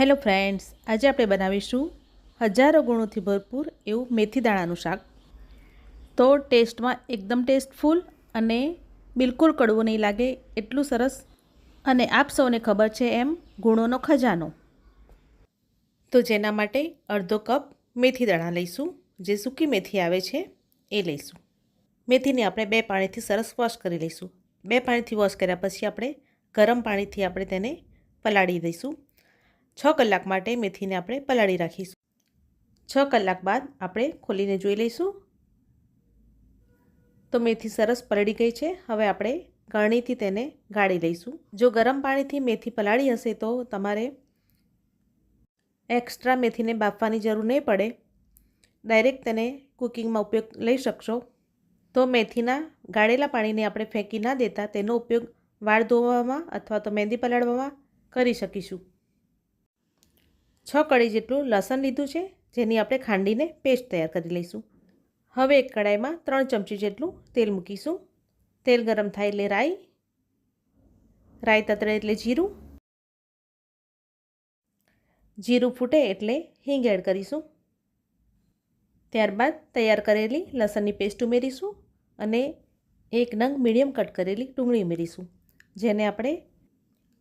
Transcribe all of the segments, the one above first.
Hello friends, આજે આપણે બનાવીશું હજારો ગુણોથી ભરપૂર એવું મેથી દાણાનું શાક. તો ટેસ્ટમાં એકદમ ટેસ્ટફુલ અને બિલકુલ કડવું નહીં લાગે, એટલું સરસ અને આપ સૌને ખબર છે એમ ગુણોનો ખજાનો. તો જેના માટે અડધો કપ મેથી દાણા લઈશું, જે સૂકી મેથી આવે છે એ લઈશું. મેથીને આપણે બે પાણીથી સરસ વોશ કરી લઈશું. બે પાણીથી વોશ કર્યા પછી આપણે ગરમ પાણીથી આપણે તેને પલાળી દઈશું. છ કલાક માટે મેથીને આપણે પલાળી રાખીશું. છ કલાક બાદ આપણે ખોલીને જોઈ લઈશું. તો મેથી સરસ પલળી ગઈ છે. હવે આપણે ગળણીથી તેને ગાળી લઈશું. જો ગરમ પાણીથી મેથી પલાળી હશે તો તમારે એક્સ્ટ્રા મેથીને બાફવાની જરૂર નહીં પડે. ડાયરેક્ટ તેને કુકિંગમાં ઉપયોગ લઈ શકશો. તો મેથીના ગાળેલા પાણીને આપણે ફેંકી ના દેતા તેનો ઉપયોગ વાળ ધોવામાં અથવા તો મહેંદી પલાળવામાં કરી શકીશું. છ કળી જેટલું લસણ લીધું છે, જેની આપણે ખાંડીને પેસ્ટ તૈયાર કરી લઈશું. હવે એક કડાઈમાં ત્રણ ચમચી જેટલું તેલ મૂકીશું. તેલ ગરમ થાય એટલે રાઈ રાઈ તતરે એટલે જીરું. જીરું ફૂટે એટલે હિંગ એડ કરીશું. ત્યારબાદ તૈયાર કરેલી લસણની પેસ્ટ ઉમેરીશું અને એક નંગ મીડિયમ કટ કરેલી ડુંગળી ઉમેરીશું, જેને આપણે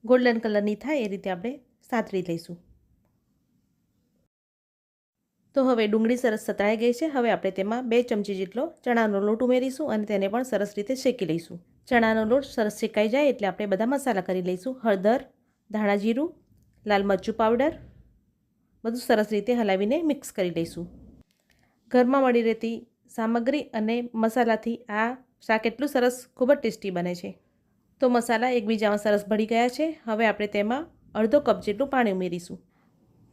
ગોલ્ડન કલરની થાય એ રીતે આપણે સાતરી લઈશું. તો હવે ડુંગળી સરસ સતરાઈ ગઈ છે. હવે આપણે તેમાં બે ચમચી જેટલો ચણાનો લોટ ઉમેરીશું અને તેને પણ સરસ રીતે શેકી લઈશું. ચણાનો લોટ સરસ શેકાઈ જાય એટલે આપણે બધા મસાલા કરી લઈશું. હળદર, ધાણા જીરું, લાલ મરચું પાવડર, બધું સરસ રીતે હલાવીને મિક્સ કરી લઈશું. ઘરમાં મળી રહેતી સામગ્રી અને મસાલાથી આ શાક એટલું સરસ, ખૂબ જ ટેસ્ટી બને છે. તો મસાલા એકબીજામાં સરસ ભળી ગયા છે. હવે આપણે તેમાં અડધો કપ જેટલું પાણી ઉમેરીશું.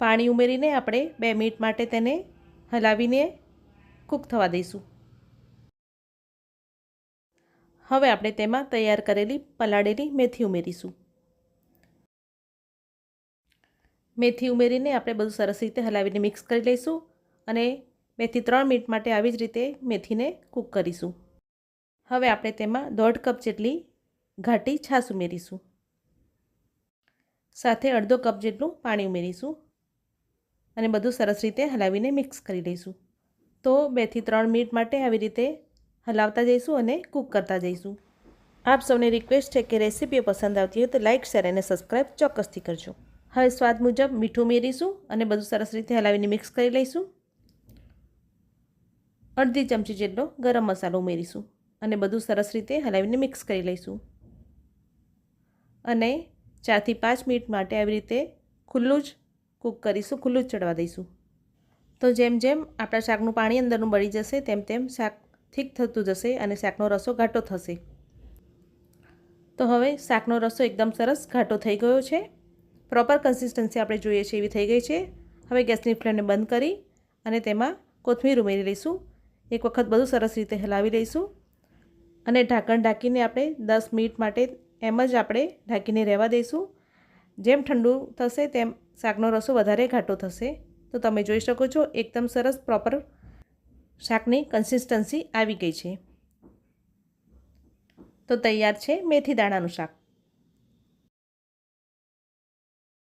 પાણી ઉમેરીને આપણે બે મિનિટ માટે તેને હલાવીને કૂક થવા દઈશું. હવે આપણે તેમાં તૈયાર કરેલી પલાળેલી મેથી ઉમેરીશું. મેથી ઉમેરીને આપણે બધું સરસ રીતે હલાવીને મિક્સ કરી લઈશું અને બેથી ત્રણ મિનિટ માટે આવી જ રીતે મેથીને કૂક કરીશું. હવે આપણે તેમાં દોઢ કપ જેટલી ઘાટી છાશ ઉમેરીશું. સાથે અડધો કપ જેટલું પાણી ઉમેરીશું. અને બધું સરસ રીતે હલાવીને મિક્સ કરી લઈશું. તો બેથી ત્રણ મિનિટ માટે આવી રીતે હલાવતા જઈશું અને કૂક કરતા જઈશું. આપ સૌને રિક્વેસ્ટ છે કે રેસીપીઓ પસંદ આવતી હોય તો લાઇક શેર અને સબસ્ક્રાઈબ ચોક્કસથી કરજો. હવે સ્વાદ મુજબ મીઠું ઉમેરીશું અને બધું સરસ રીતે હલાવીને મિક્સ કરી લઈશું. અડધી ચમચી જેટલો ગરમ મસાલો ઉમેરીશું અને બધું સરસ રીતે હલાવીને મિક્સ કરી લઈશું. અને ચારથી પાંચ મિનિટ માટે આવી રીતે ખુલ્લું જ કૂક કરીશું, ખુલ્લું જ ચડવા દઈશું. તો જેમ જેમ આપણા શાકનું પાણી અંદરનું બળી જશે, તેમ તેમ શાક ઠીક થતું જશે અને શાકનો રસો ઘાટો થશે. તો હવે શાકનો રસો એકદમ સરસ ઘાટો થઈ ગયો છે. પ્રોપર કન્સિસ્ટન્સી આપણે જોઈએ છીએ એવી થઈ ગઈ છે. હવે ગેસની ફ્લેમને બંધ કરી અને તેમાં કોથમીર ઉમેરી લઈશું. એક વખત બધું સરસ રીતે હલાવી લઈશું. અને ઢાંકણ ઢાંકીને આપણે દસ મિનિટ માટે એમ જ આપણે ઢાંકીને રહેવા દઈશું. જેમ ઠંડુ થશે તેમ શાકનો રસો વધારે ઘાટો થશે, તો તમે જોઈ શકો છો એકદમ સરસ પ્રોપર શાકની કન્સિસ્ટન્સી આવી ગઈ છે. તો તૈયાર છે મેથી દાણાનું શાક.